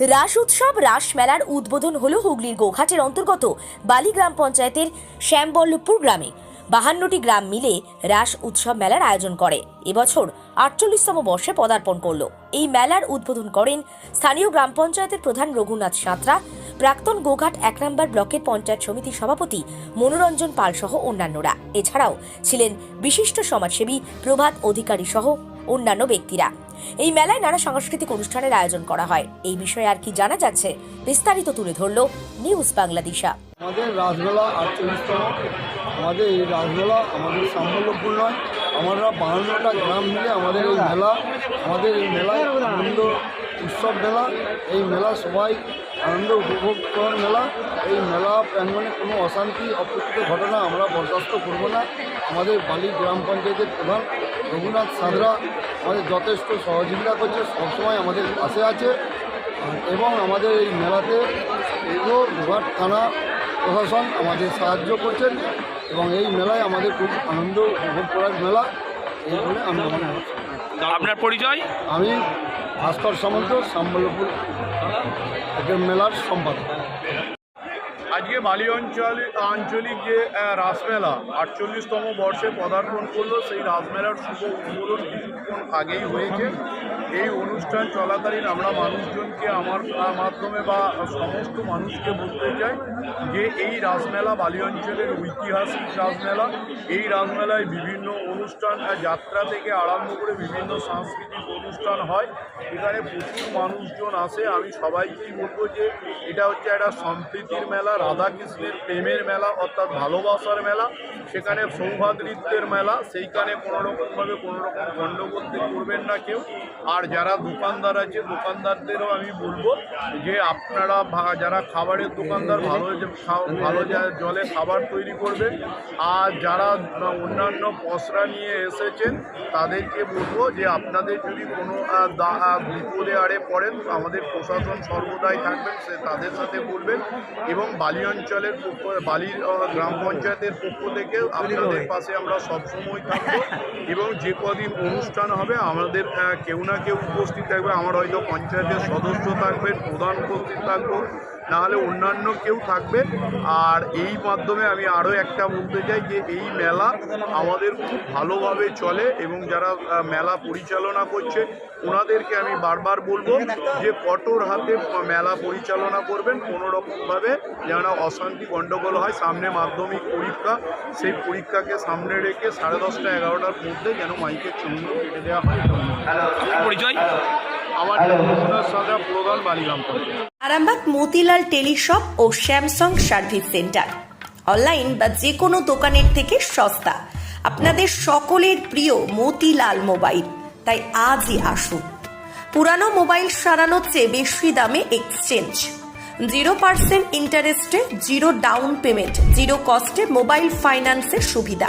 রাস উৎসব, রাস মেলার উদ্বোধন হল হুগলির গোঘাটের অন্তর্গত বালি গ্রাম পঞ্চায়েতের শ্যামবল্লভপুর গ্রামে। বাহান্নটি গ্রাম মিলে রাস উৎসব মেলার আয়োজন করে। এবছর আটচল্লিশতম বর্ষে পদার্পণ করল। এই মেলার উদ্বোধন করেন স্থানীয় গ্রাম পঞ্চায়েতের প্রধান রঘুনাথ সাঁতরা। প্রাক্তন গোঘাট এক নম্বর ব্লকের পঞ্চায়েত সমিতির সভাপতি মনোরঞ্জন পাল সহ অন্যান্যরা। এছাড়াও ছিলেন বিশিষ্ট সমাজসেবী, প্রভাত অধিকারী সহ অন্যান্য ব্যক্তিরা। এই মেলায় নানা সাংস্কৃতিক অনুষ্ঠানের আয়োজন করা হয়। এই বিষয়ে আর কি জানা যাচ্ছে, বিস্তারিত তুলে ধরল নিউজ বাংলাদেশা। আমাদের রাসমেলা আটচল্লিশতম। আমাদের এই রাসমেলা আমাদের সাম্বল্যপূর্ণ নয় আমরা বাহান্নটা গ্রাম মিলে আমাদের এই মেলা, আমাদের এই মেলায় আনন্দ উৎসব মেলা, এই মেলা সবাই আনন্দ উপভোগ করার মেলা। এই মেলা প্রাঙ্গণে কোনো অশান্তি অপ্রকৃত ঘটনা আমরা বরদাস্ত করব না। আমাদের বালি গ্রাম পঞ্চায়েতের প্রধান রঘুনাথ সাঁতরা আমাদের যথেষ্ট সহযোগিতা করছে, সবসময় আমাদের পাশে আছে। এবং আমাদের এই মেলাতে পুরো গোঘাট থানা প্রশাসন আমাদের সাহায্য করছেন। এবং এই মেলায় আমাদের খুব আনন্দ উপভোগ করার মেলা এই বলে আমি মনে আপনার পরিচয়? আমি ভাস্কর সামন্ত সাম্বলপুর মেলার সম্পাদক। আজকে বালি অঞ্চল আঞ্চলিক যে রাসমেলা, আটচল্লিশতম বর্ষে পদার্পণ করল, সেই রাসমেলার শুভ উদ্বোধন কিছুক্ষণ আগেই হয়েছে। এই অনুষ্ঠান চলাকালীন আমরা মানুষজনকে আমার মাধ্যমে বা সমস্ত মানুষকে বলতে চাই যে, এই রাসমেলা বালি অঞ্চলের ঐতিহাসিক রাসমেলা। এই রাসমেলায় বিভিন্ন অনুষ্ঠান যাত্রা থেকে আরম্ভ করে বিভিন্ন সাংস্কৃতিক অনুষ্ঠান হয়। এখানে প্রচুর মানুষজন আসে। আমি সবাইকেই বলব যে, এটা হচ্ছে একটা সম্প্রীতির মেলা। রাধাকৃষ্ণের প্রেমের মেলা অর্থাৎ ভালোবাসার মেলা, সেখানে সৌভাতৃত্বের মেলা, সেইখানে কোনো রকমভাবে কোনো রকম গণ্ডগোল করবেন না কেউ। আর যারা দোকানদার আছে, দোকানদারদেরও আমি বলব যে আপনারা যারা খাবারের দোকানদার, ভালো ভালো জলে খাবার তৈরি করবেন। আর যারা অন্যান্য পসরা নিয়ে এসেছেন, তাদেরকে বলব যে আপনাদের যদি কোনো বিপদে আড়ে পড়েন, আমাদের প্রশাসন সর্বদাই থাকবেন, সে তাদের সাথে বলবেন এবং বালি অঞ্চলের পক্ষ বালির গ্রাম পঞ্চায়েতের পক্ষ থেকে আপনাদের পাশে আমরা সবসময় থাকব এবং যে কদিন অনুষ্ঠান হবে, আমাদের কেউ না কেউ উপস্থিত থাকবে। আমার হয়তো পঞ্চায়েতের সদস্য থাকবেন, প্রধান উপস্থিত থাকব। নাহলে অন্যান্য কেউ থাকবে। আর এই মাধ্যমে আমি আরও একটা বলতে চাই যে, এই মেলা আমাদের খুব ভালোভাবে চলে এবং যারা মেলা পরিচালনা করছে ওনাদেরকে আমি বারবার বলব যে, কঠোর হাতে মেলা পরিচালনা করবেন। কোনো রকমভাবে যেন অশান্তি গণ্ডগোল হয়, সামনে মাধ্যমিক পরীক্ষা, সেই পরীক্ষাকে সামনে রেখে সাড়ে দশটা, এগারোটার মধ্যে যেন মাইকের চূর্ণ কেটে দেওয়া হয়। পরিচয়? আমার রঘুনাথ সাদা প্রধান বালিগ্রাম পঞ্চায়েত আরামবাগ মতিলাল টেলিশপ ও স্যামসাং সার্ভিস সেন্টার। অনলাইন বা যে কোনো দোকানের থেকে সস্তা। আপনাদের সকলের প্রিয় মতিলাল মোবাইল। তাই আজই আসুন। পুরানো মোবাইল সারানোর চেয়ে বেশি দামে এক্সচেঞ্জ জিরো পার্সেন্ট ইন্টারেস্টে জিরো ডাউন পেমেন্ট জিরো কস্টে মোবাইল ফাইন্যান্সের সুবিধা।